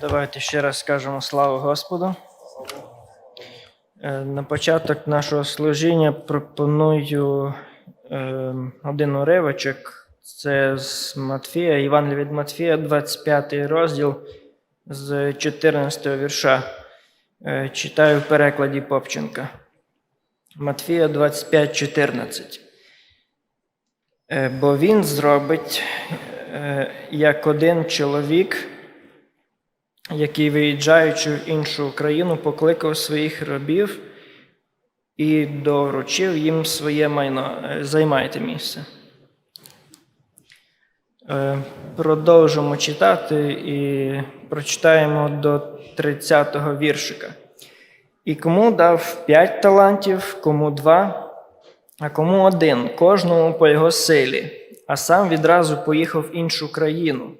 Давайте ще раз скажемо слава Господу. Е, На початок нашого служіння пропоную е, один уривочок. Це з Матфія, Євангелія від Матфія, 25 розділ з 14 вірша. Е, Читаю в перекладі Попченка. Матфія 25, 14. Е, Бо він зробить, як один чоловік, який, виїжджаючи в іншу країну, покликав своїх рабів і доручив їм своє майно. Е, Займайте місце. Е, Продовжимо читати і прочитаємо до 30-го віршика. І кому дав п'ять талантів, кому два, а кому один, кожному по його силі, а сам відразу поїхав в іншу країну.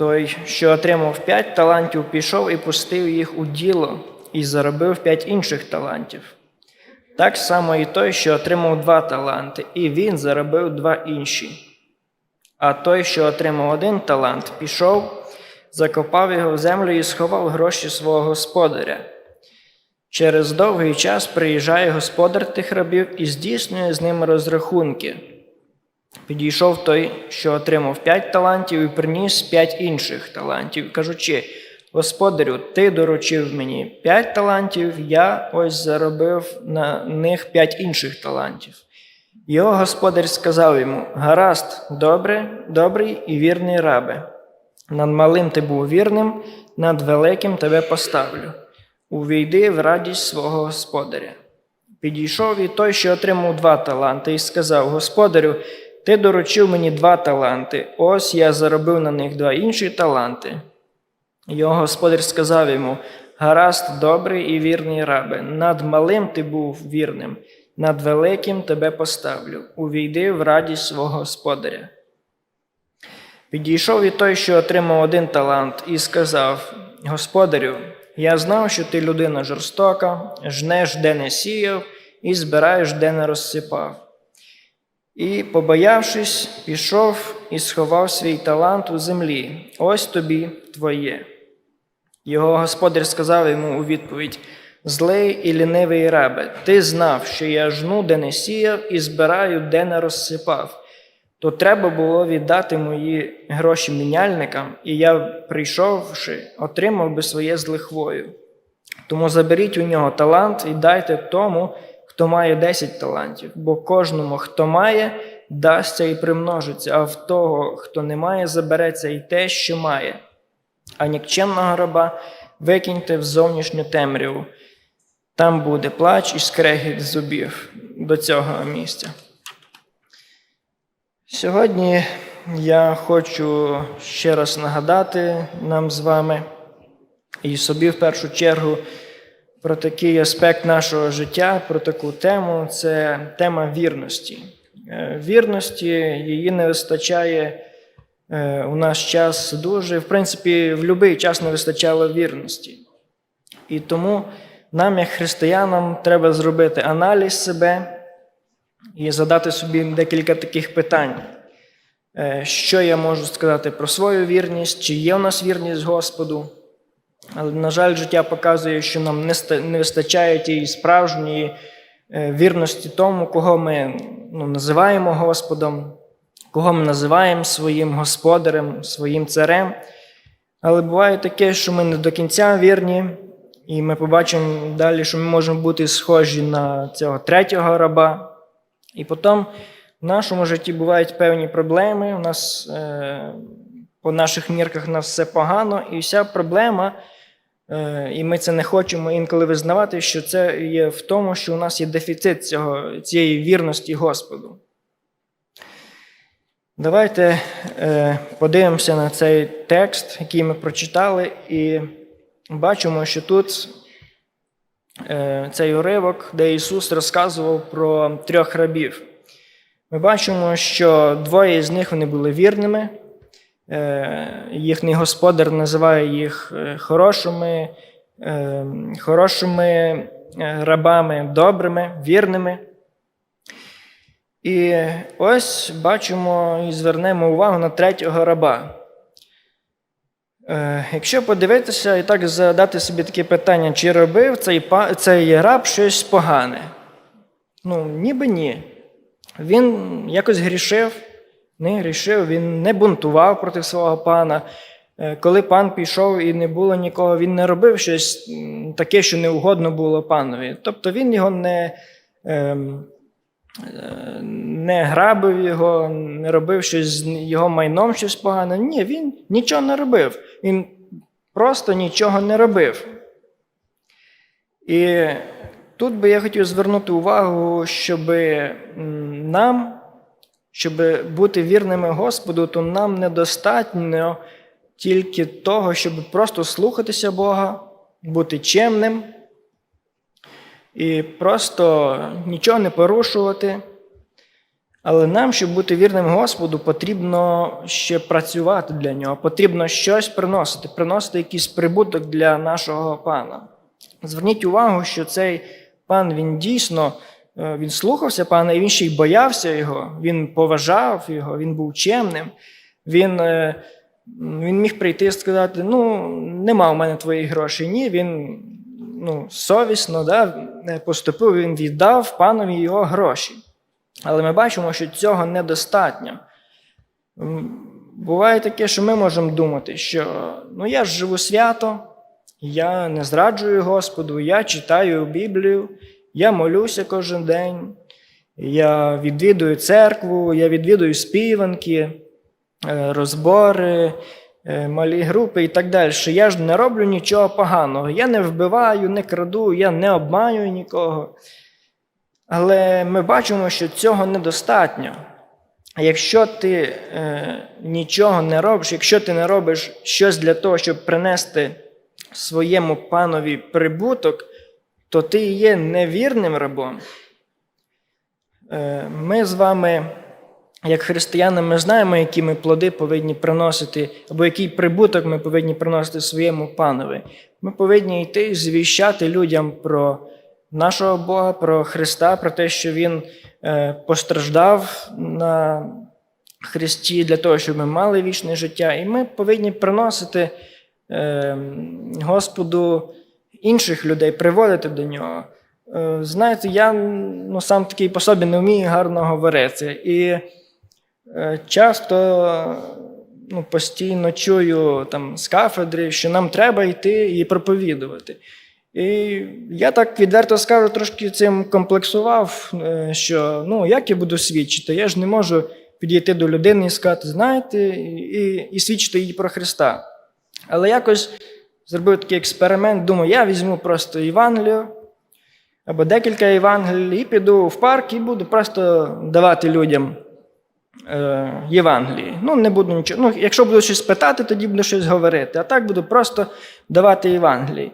Той, що отримав п'ять талантів, пішов і пустив їх у діло і заробив п'ять інших талантів. Так само і той, що отримав два таланти, і він заробив два інші. А той, що отримав один талант, пішов, закопав його в землю і сховав гроші свого господаря. Через довгий час приїжджає господар тих рабів і здійснює з ними розрахунки. Підійшов той, що отримав п'ять талантів, і приніс п'ять інших талантів, кажучи: Господарю, ти доручив мені п'ять талантів, я ось заробив на них п'ять інших талантів. Його господар сказав йому: Гаразд, добре, добрий і вірний рабе. Над малим ти був вірним, над великим тебе поставлю. Увійди в радість свого господаря. Підійшов і той, що отримав два таланти, і сказав: Господарю, ти доручив мені два таланти, ось я заробив на них два інші таланти. Його господар сказав йому: Гаразд, добрий і вірний рабе, над малим ти був вірним, над великим тебе поставлю. Увійди в радість свого господаря. Підійшов і той, що отримав один талант, і сказав: Господарю, я знав, що ти людина жорстока, жнеш, де не сіяв, і збираєш, де не розсипав. І, побоявшись, пішов і сховав свій талант у землі. Ось тобі твоє. Його господар сказав йому у відповідь: Злий і лінивий рабе, ти знав, що я жну, де не сіяв, і збираю, де не розсипав. То треба було віддати мої гроші міняльникам, і я, прийшовши, отримав би своє з лихвою. Тому заберіть у нього талант і дайте тому, хто має 10 талантів, бо кожному, хто має, дасться і примножиться, а в того, хто не має, забереться і те, що має. А нікчемного раба викиньте в зовнішню темряву. Там буде плач і скрегіт зубів до цього місця. Сьогодні я хочу ще раз нагадати нам з вами і собі в першу чергу про такий аспект нашого життя, про таку тему це тема вірності. Е, Вірності її не вистачає е, у наш час дуже. В принципі, в будь-який час не вистачало вірності. І тому нам, як християнам, треба зробити аналіз себе і задати собі декілька таких питань. Е, Що я можу сказати про свою вірність, чи є у нас вірність Господу? Але, на жаль, життя показує, що нам не вистачає тієї справжньої е, вірності тому, кого ми ну, називаємо Господом, кого ми називаємо своїм господарем, своїм царем. Але буває таке, що ми не до кінця вірні, і ми побачимо далі, що ми можемо бути схожі на цього третього раба. І потім в нашому житті бувають певні проблеми. У нас е, по наших мірках у нас все погано, і вся проблема, і ми це не хочемо інколи визнавати, що це є в тому, що у нас є дефіцит цього, цієї вірності Господу. Давайте е, подивимося на цей текст, який ми прочитали, і бачимо, що тут е, цей уривок, де Ісус розказував про трьох рабів. Ми бачимо, що двоє з них вони були вірними. Е, Їхній господар називає їх е, хорошими, е, хорошими рабами, добрими, вірними. І ось бачимо і звернемо увагу на третього раба. Якщо подивитися і так задати собі таке питання, чи робив цей, цей раб щось погане? Ну, ніби ні. Він якось грішив, не грішив, він не бунтував проти свого пана. Е, Коли пан пішов і не було нікого, він не робив щось таке, що не угодно було панові. Тобто він його не, ем, е, не грабив його, не робив щось з його майном щось погане. Ні, він нічого не робив. Він просто нічого не робив. І тут би я хотів звернути увагу, щоб нам, щоб бути вірними Господу, то нам недостатньо тільки того, щоб просто слухатися Бога, бути чемним і просто нічого не порушувати. Але нам, щоб бути вірним Господу, потрібно ще працювати для нього, потрібно щось приносити, приносити якийсь прибуток для нашого пана. Зверніть увагу, що цей пан він дійсно він слухався пана, і він ще й боявся його, він поважав його, він був чемним. Він, е, він міг прийти і сказати: ну, нема у мене твоїх грошей. Ні, він ну, совісно да, е, поступив, він віддав панові його гроші. Але ми бачимо, що цього недостатньо. Буває таке, що ми можемо думати, що ну я ж живу свято, я не зраджую Господу, я читаю Біблію, я молюся кожен день, я відвідую церкву, я відвідую співанки, е, розбори, е, малі групи і так далі. Я ж не роблю нічого поганого. Я не вбиваю, не краду, я не обманюю нікого. Але ми бачимо, що цього недостатньо. Якщо ти е, нічого не робиш, якщо ти не робиш щось для того, щоб принести своєму панові прибуток, то ти є невірним рабом. Е, ми з вами, як християни, ми знаємо, які ми плоди повинні приносити, або який прибуток ми повинні приносити своєму панові. Ми повинні йти і звіщати людям про нашого Бога, про Христа, про те, що Він е, постраждав на Христі для того, щоб ми мали вічне життя. І ми повинні приносити е, Господу інших людей, приводити до нього. Е, знаєте, я ну, сам такий по собі не вмію гарно говорити. І е, часто ну, постійно чую там, з кафедри, що нам треба йти і проповідувати. І я так відверто скажу, трошки цим комплексував, е, що ну, як я буду свідчити? Я ж не можу підійти до людини і сказати, знаєте, і, і свідчити їй про Христа. Але якось зробив такий експеримент, думаю, я візьму просто Євангелію або декілька Євангелій і піду в парк і буду просто давати людям е, Євангелії. Ну, не буду нічого. Ну, якщо буду щось питати, тоді буду щось говорити. А так буду просто давати Євангелії.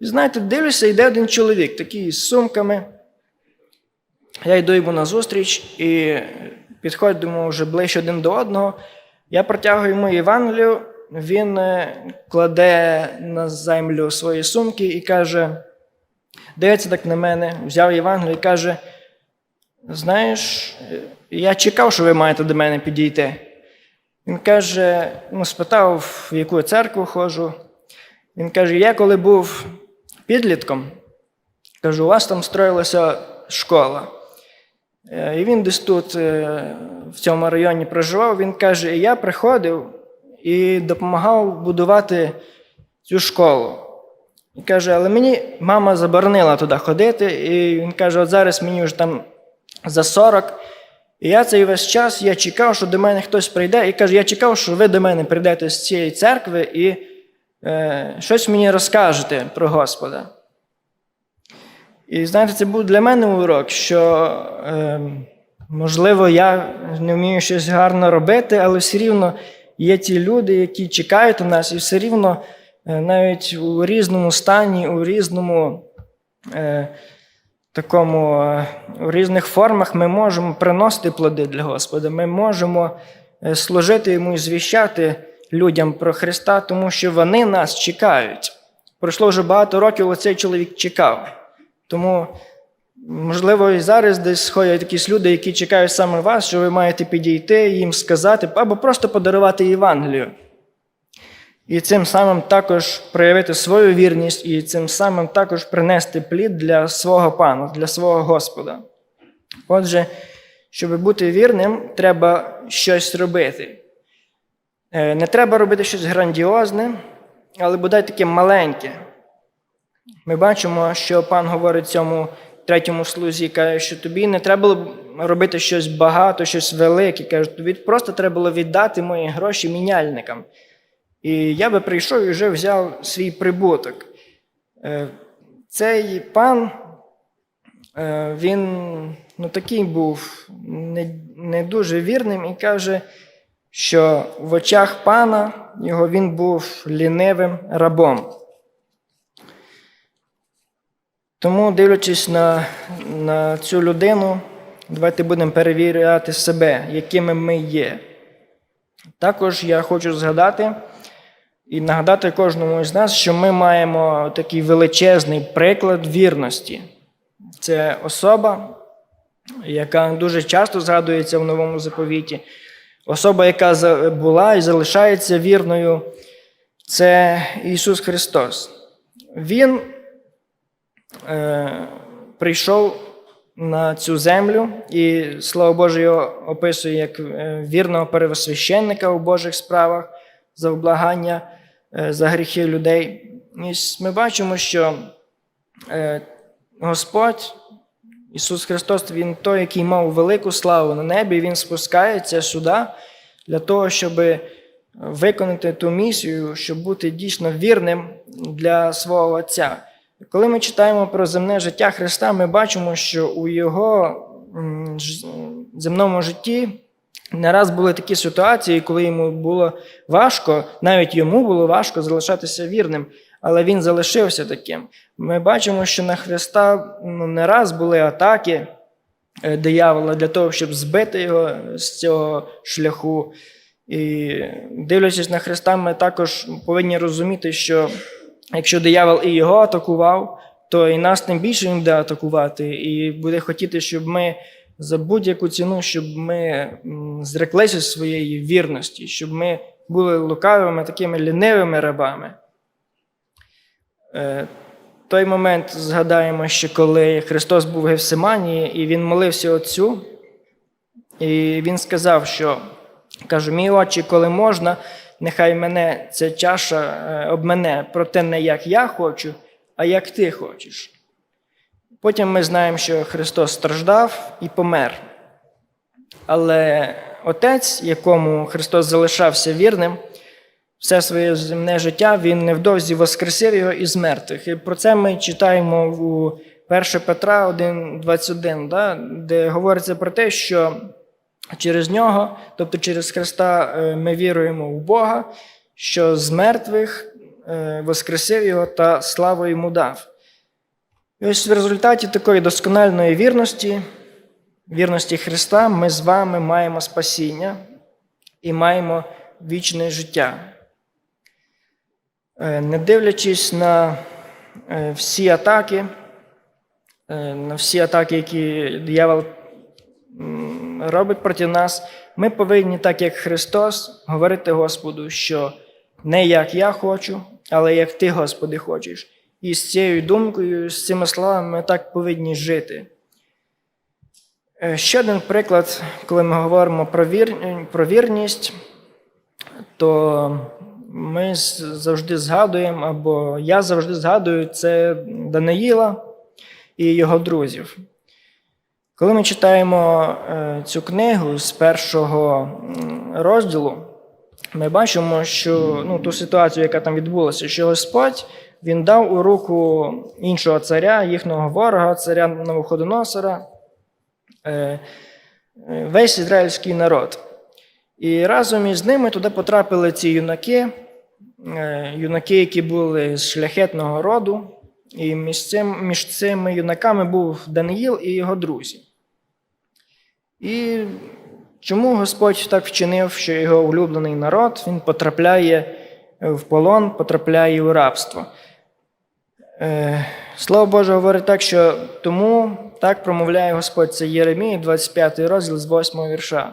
І знаєте, дивлюся, йде один чоловік, такий з сумками. Я йду йому на зустріч і підходимо вже ближче один до одного. Я протягую йому Євангелію, він е, кладе на землю свої сумки і каже, дивиться так на мене, взяв Євангелію і каже: Знаєш, я чекав, що ви маєте до мене підійти. Він каже, ну, спитав, в яку церкву ходжу. Він каже: я коли був підлітком, кажу, у вас там строїлася школа. Е, І він десь тут, е, в цьому районі проживав. Він каже: я приходив і допомагав будувати цю школу. І каже, але мені мама заборонила туди ходити. І він каже: от зараз мені вже там за 40. І я цей весь час я чекав, що до мене хтось прийде, і каже, я чекав, що ви до мене прийдете з цієї церкви і е, щось мені розкажете про Господа. І знаєте, це був для мене урок, що, е, можливо, я не вмію щось гарно робити, але все рівно є ті люди, які чекають на нас, і все рівно е, навіть у різному стані, у різному. Е, такому е, у різних формах ми можемо приносити плоди для Господа. Ми можемо е, служити йому і звіщати людям про Христа, тому що вони нас чекають. Пройшло вже багато років, оцей чоловік чекав. Тому, можливо, і зараз десь ходять якісь люди, які чекають саме вас, що ви маєте підійти, їм сказати, або просто подарувати Євангелію. і цим самим також проявити свою вірність, і цим самим також принести плід для свого пана, для свого Господа. Отже, щоб бути вірним, треба щось робити. Е, Не треба робити щось грандіозне, але бодай таке маленьке. Ми бачимо, що пан говорить цьому третьому слузі, каже, що тобі не треба було робити щось багато, щось велике. Каже, тобі просто треба було віддати мої гроші міняльникам. І я би прийшов і вже взяв свій прибуток. Е, Цей пан, е, він ну, такий був не, не дуже вірним і каже, що в очах пана його він був лінивим рабом. Тому, дивлячись на, на цю людину, давайте будемо перевіряти себе, якими ми є. Також я хочу згадати і нагадати кожному з нас, що ми маємо такий величезний приклад вірності. Це особа, яка дуже часто згадується в новому заповіті. Особа, яка була і залишається вірною, це Ісус Христос. Він е, прийшов на цю землю, і Слово Боже його описує як е, вірного первосвященника у Божих справах за облагання е, за гріхи людей. І ми бачимо, що е, Господь, Ісус Христос, Він той, який мав велику славу на небі, Він спускається сюди для того, щоб виконати ту місію, щоб бути дійсно вірним для свого Отця. Коли ми читаємо про земне життя Христа, ми бачимо, що у Його земному житті не раз були такі ситуації, коли йому було важко, навіть йому було важко залишатися вірним, але він залишився таким. Ми бачимо, що на Христа ну, не раз були атаки е, диявола для того, щоб збити його з цього шляху. І дивлячись на Христа, ми також повинні розуміти, що якщо диявол і його атакував, то і нас тим більше він буде атакувати, і буде хотіти, щоб ми за будь-яку ціну, щоб ми зреклися своєї вірності, щоб ми були лукавими, такими лінивими рабами. Е, той момент згадаємо, що коли Христос був в Гефсиманії, і Він молився Отцю, і Він сказав, що кажу, мій отче, коли можна, нехай мене ця чаша е, обмене, проте не як я хочу, а як ти хочеш. Потім ми знаємо, що Христос страждав і помер. Але Отець, якому Христос залишався вірним, все своє земне життя, він невдовзі воскресив його із мертвих. І про це ми читаємо у 1 Петра 1,21, да, де говориться про те, що через нього, тобто через Христа, е, ми віруємо в Бога, що з мертвих е, воскресив його та славу йому дав. І ось в результаті такої доскональної вірності, вірності Христа, ми з вами маємо спасіння і маємо вічне життя. Е, Не дивлячись на всі атаки, на всі атаки, які диявол робить проти нас, ми повинні, так як Христос, говорити Господу, що не як я хочу, але як ти, Господи, хочеш. І з цією думкою, з цими словами ми так повинні жити. Е, Ще один приклад, коли ми говоримо про, вір... про вірність, то ми завжди згадуємо, або я завжди згадую це Даниїла і його друзів. Коли ми читаємо е, цю книгу з першого розділу, ми бачимо, що ну, ту ситуацію, яка там відбулася, що Господь він дав у руку іншого царя, їхнього ворога, царя Новоходоносора, е, е, весь ізраїльський народ. І разом із ними туди потрапили ці юнаки, юнаки, які були з шляхетного роду, і між цими юнаками був Даниїл і його друзі. І чому Господь так вчинив, що його улюблений народ він потрапляє в полон, потрапляє у рабство? Е, Слово Боже говорить так, що тому так промовляє Господь це Єремії, 25 розділ з 8 вірша.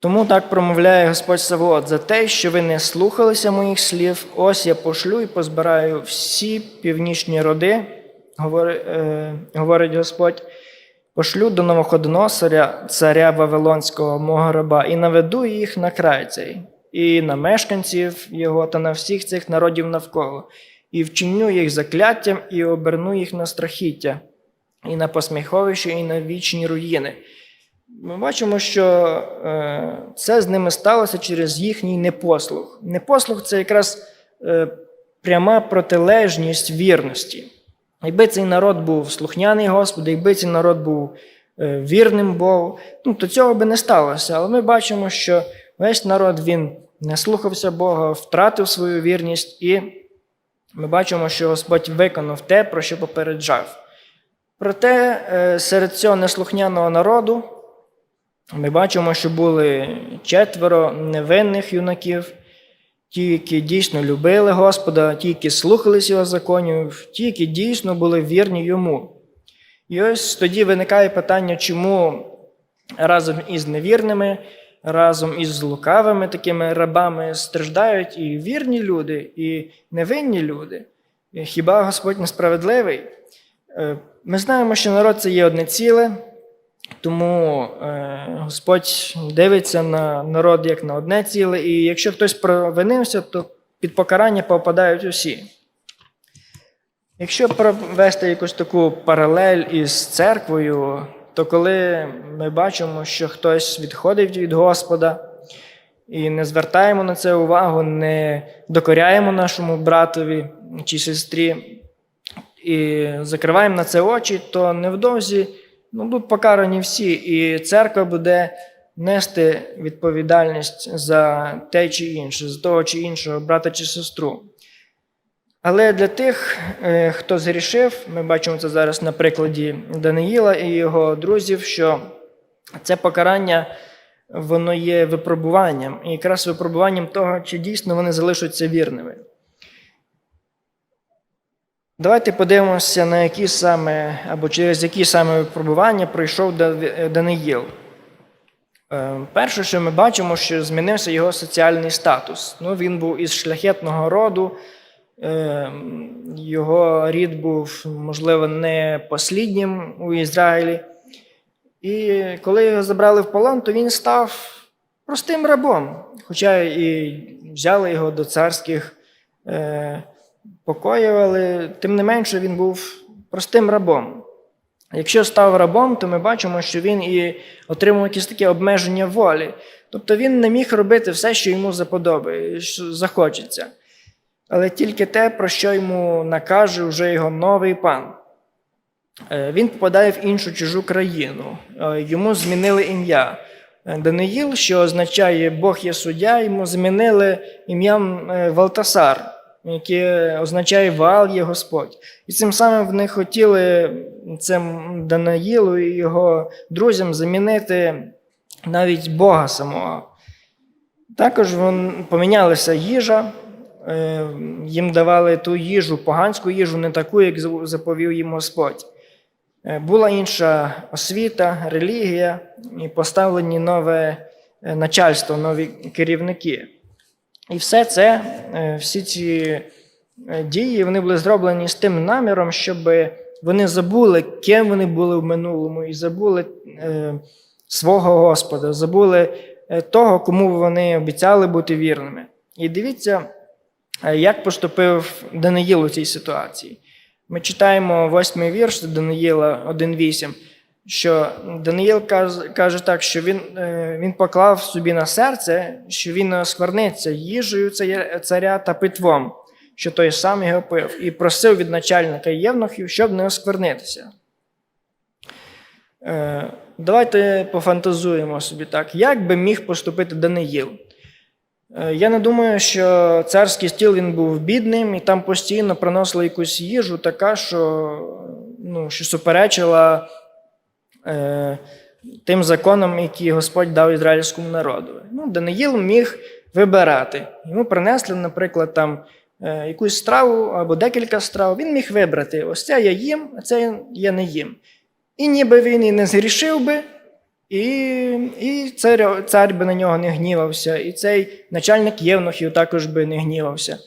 Тому так промовляє Господь Савоот за те, що ви не слухалися моїх слів. Ось я пошлю і позбираю всі північні роди, е, говорить Господь. Пошлю до Новоходоносоря, царя Вавилонського, мого і наведу їх на край цей, і на мешканців його, та на всіх цих народів навколо, і вчиню їх закляттям, і оберну їх на страхіття, і на посміховище, і на вічні руїни. Ми бачимо, що е, це з ними сталося через їхній непослух. Непослух це якраз е, пряма протилежність вірності. Якби цей народ був слухняний Господу, якби цей народ був е, вірним Богу, ну, то цього би не сталося. Але ми бачимо, що весь народ він не слухався Бога, втратив свою вірність, і ми бачимо, що Господь виконав те, про що попереджав. Проте е, серед цього неслухняного народу ми бачимо, що були четверо невинних юнаків, ті, які дійсно любили Господа, ті, які слухались його законів, ті, які дійсно були вірні йому. І ось тоді виникає питання, чому разом із невірними, разом із лукавими такими рабами страждають і вірні люди, і невинні люди. Хіба Господь несправедливий? Е, Ми знаємо, що народ це є одне ціле, тому е, Господь дивиться на народ як на одне ціле, і якщо хтось провинився, то під покарання попадають усі. Якщо провести якусь таку паралель із церквою, то коли ми бачимо, що хтось відходить від Господа і не звертаємо на це увагу, не докоряємо нашому братові чи сестрі, і закриваємо на це очі, то невдовзі ну, будуть покарані всі, і церква буде нести відповідальність за те чи інше, за того чи іншого брата чи сестру. Але для тих, е, хто згрішив, ми бачимо це зараз на прикладі Даниїла і його друзів, що це покарання воно є випробуванням, і якраз випробуванням того, чи дійсно вони залишаться вірними. Давайте подивимося, на які саме або через які саме випробування пройшов Даниїл. Е, Перше, що ми бачимо, що змінився його соціальний статус. Ну, він був із шляхетного роду, е, його рід був, можливо, не посліднім у Ізраїлі. І коли його забрали в полон, то він став простим рабом, хоча і взяли його до царських покоїв, але тим не менше він був простим рабом. Якщо став рабом, то ми бачимо, що він і отримав якісь таке обмеження волі. Тобто він не міг робити все, що йому заподобає, що захочеться. Але тільки те, про що йому накаже вже його новий пан. Е, Він попадає в іншу чужу країну. Е, Йому змінили ім'я. Е, Даниїл, що означає Бог є суддя, йому змінили ім'ям Валтасар, яке означає Ваал є Господь. І цим самим вони хотіли цим Даниїлу і його друзям замінити навіть Бога самого. Також помінялася їжа, е, їм давали ту їжу, поганську їжу, не таку, як заповів їм Господь. Е, Була інша освіта, релігія і поставлені нове е, начальство, нові керівники. І все це, е, всі ці е, дії, вони були зроблені з тим наміром, щоб вони забули, ким вони були в минулому, і забули е, свого Господа, забули того, кому вони обіцяли бути вірними. І дивіться, як поступив Даниїл у цій ситуації. Ми читаємо восьмий вірш Даниїла 1.8, що Даниїл каже, так, що він, е, він поклав собі на серце, що він не оскверниться їжею царя- та питвом, що той сам його пив, і просив від начальника євнухів, щоб не осквернитися. Е, Давайте пофантазуємо собі так, як би міг поступити Даниїл. Е, Я не думаю, що царський стіл він був бідним, і там постійно приносили якусь їжу, така, що, ну, що суперечила тим законам, які Господь дав ізраїльському народу. Ну, Даниїл міг вибирати. Йому принесли, наприклад, там е, якусь страву або декілька страв. Він міг вибрати: ось це я їм, а це я не їм. І ніби він і не згрішив би, І, і цар, цар би на нього не гнівався, і цей начальник Євнухів також би не гнівався.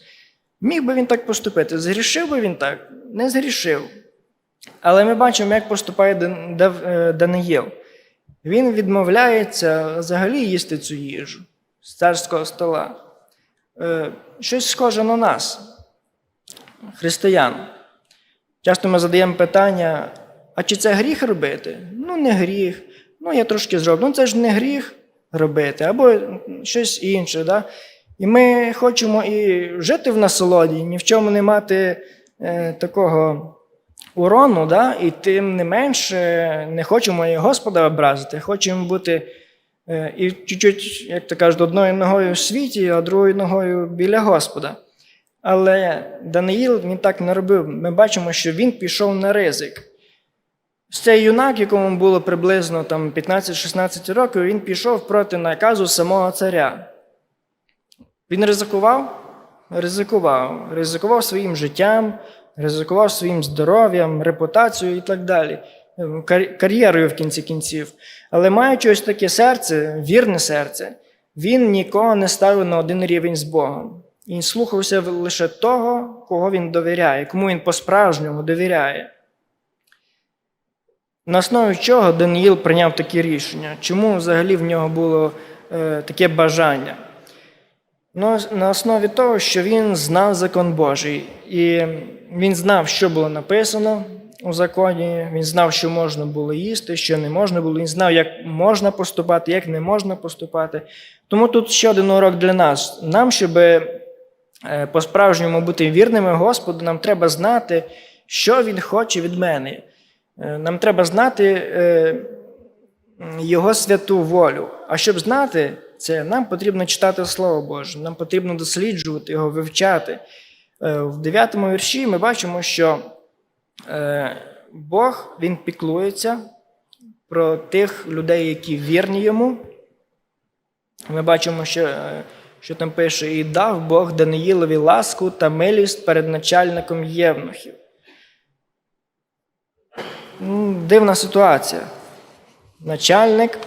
Міг би він так поступити? Згрішив би він так? Не згрішив. Але ми бачимо, як поступає е, Даниїл. Він відмовляється взагалі їсти цю їжу з царського стола. Е, Щось схоже на нас, християн. Часто ми задаємо питання: а чи це гріх робити? Ну, не гріх. Ну, я трошки зроблю. Ну, це ж не гріх робити, або щось інше. Да? І ми хочемо і жити в насолоді, ні в чому не мати е, такого урону, да? і тим не менше не хочемо і Господа образити, хочемо бути е, і чуть-чуть, як то кажуть, одною ногою в світі, а другою ногою біля Господа. Але Даниїл він так не робив. Ми бачимо, що він пішов на ризик. Цей юнак, якому було приблизно там, 15-16 років, він пішов проти наказу самого царя. Він ризикував? Ризикував. Ризикував своїм життям, ризикував своїм здоров'ям, репутацією і так далі, кар'єрою в кінці кінців. Але маючи ось таке серце, вірне серце, він нікого не ставив на один рівень з Богом. Він слухався лише того, кого він довіряє, кому він по-справжньому довіряє. На основі чого Даниїл прийняв такі рішення? Чому взагалі в нього було е, таке бажання? На основі того, що він знав закон Божий, і він знав, що було написано у законі, він знав, що можна було їсти, що не можна було, він знав, як можна поступати, як не можна поступати. Тому тут ще один урок для нас. Нам, щоб е, по-справжньому бути вірними Господу, нам треба знати, що Він хоче від мене. Е, Нам треба знати е, Його святу волю. А щоб знати це, нам потрібно читати Слово Боже, нам потрібно досліджувати його, вивчати. Е, В 9 вірші ми бачимо, що е, Бог він піклується про тих людей, які вірні йому. Ми бачимо, що, е, що там пише: і дав Бог Даниїлові ласку та милість перед начальником євнухів. Дивна ситуація. Начальник,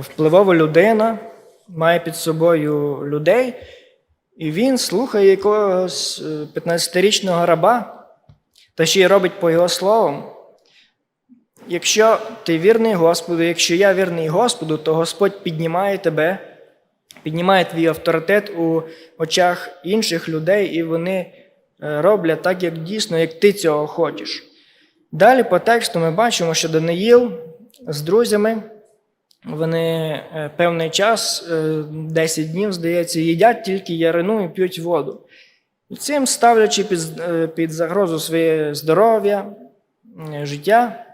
впливова людина, має під собою людей, і він слухає якогось е, 15-річного раба, та ще й робить по його словам. Якщо ти вірний Господу, якщо я вірний Господу, то Господь піднімає тебе, піднімає твій авторитет у очах інших людей, і вони е, роблять так, як дійсно, як ти цього хочеш. Далі по тексту ми бачимо, що Даниїл з друзями вони е, певний час, е, 10 днів, здається, їдять тільки ярину і п'ють воду. І цим ставлячи під, е, під загрозу своє здоров'я, е, життя.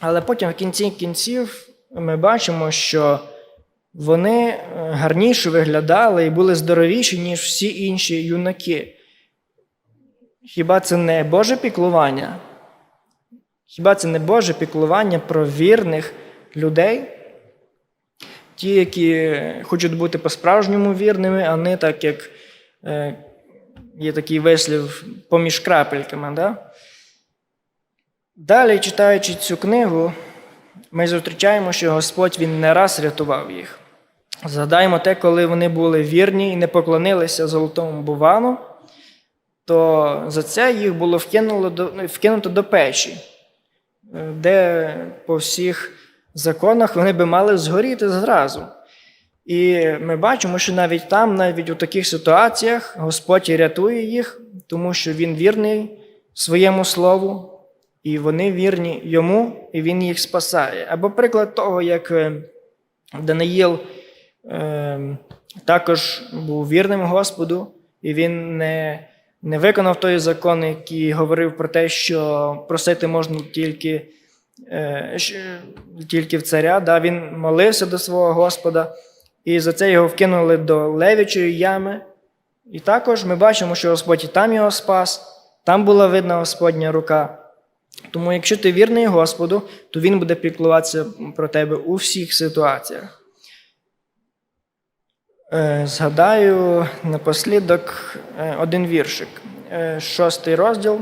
Але потім в кінці кінців ми бачимо, що вони е, гарніше виглядали і були здоровіші, ніж всі інші юнаки. Хіба це не Боже піклування? Хіба це не Боже піклування про вірних людей? Ті, які хочуть бути по-справжньому вірними, а не так, як е, є такий вислів поміж крапельками. Да? Далі, читаючи цю книгу, ми зустрічаємо, що Господь Він не раз рятував їх. Згадаємо те, коли вони були вірні і не поклонилися золотому бувану, то за це їх було вкинуло до, ну, вкинуто до печі, е, де по всіх законах вони би мали згоріти зразу. І ми бачимо, що навіть там, навіть у таких ситуаціях, Господь рятує їх, тому що Він вірний своєму слову, і вони вірні йому, і він їх спасає. Або приклад того, як е, Даниїл е, також був вірним Господу, і він не, не виконав той закон, який говорив про те, що просити можна тільки, тільки в царя. Да? Він молився до свого Господа, і за це його вкинули до левічої ями. І також ми бачимо, що Господь і там його спас, там була видна Господня рука. Тому, якщо ти вірний Господу, то Він буде піклуватися про тебе у всіх ситуаціях. Е, Згадаю напослідок е, один віршик. Е, Шостий розділ,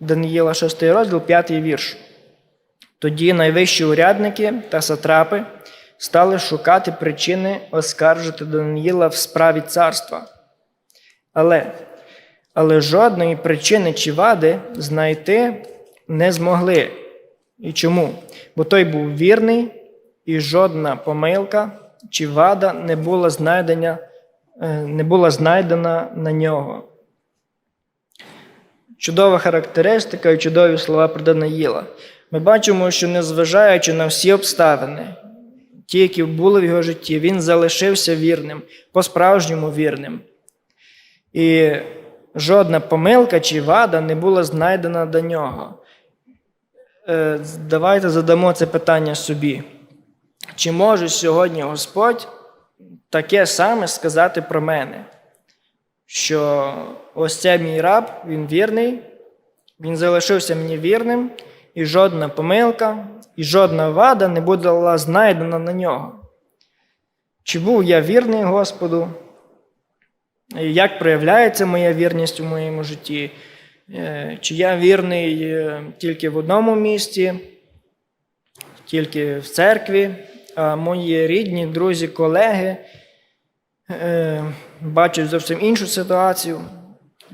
Даниїла, шостий розділ, п'ятий вірш. Тоді найвищі урядники та сатрапи стали шукати причини оскаржити Даниїла в справі царства. Але, але жодної причини чи вади знайти не змогли. І чому? Бо той був вірний, і жодна помилка чи вада не була знайдена, е, не була знайдена на нього. Чудова характеристика і чудові слова про Даниїла. Ми бачимо, що незважаючи на всі обставини, ті, які були в його житті, він залишився вірним, по-справжньому вірним. І жодна помилка чи вада не була знайдена до нього. Е, Давайте задамо це питання собі. Чи може сьогодні Господь таке саме сказати про мене? Що ось це мій раб, він вірний, він залишився мені вірним, і жодна помилка, і жодна вада не була знайдена на нього. Чи був я вірний Господу? І Як проявляється моя вірність у моєму житті? Е, Чи я вірний е, тільки в одному місті, тільки в церкві, а мої рідні, друзі, колеги е, бачать зовсім іншу ситуацію,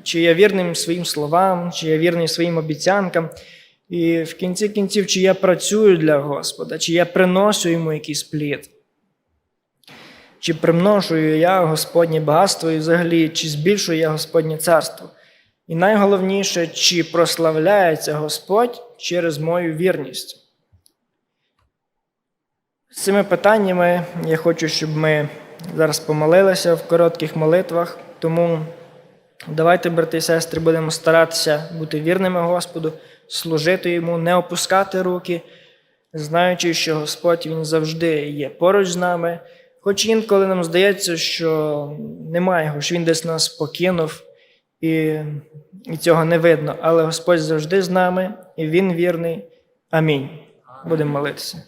чи я вірним своїм словам, чи я вірний своїм обіцянкам. І в кінці кінців, чи я працюю для Господа, чи я приношу йому якийсь плід, чи примножую я Господнє багатство і взагалі, чи збільшую я Господнє царство. І найголовніше, чи прославляється Господь через мою вірність. З цими питаннями я хочу, щоб ми зараз помолилися в коротких молитвах. Тому давайте, брати і сестри, будемо старатися бути вірними Господу, служити Йому, не опускати руки, знаючи, що Господь Він завжди є поруч з нами. Хоч інколи нам здається, що немає його, що Він десь нас покинув, і, і цього не видно. Але Господь завжди з нами, і Він вірний. Амінь. Будемо молитися.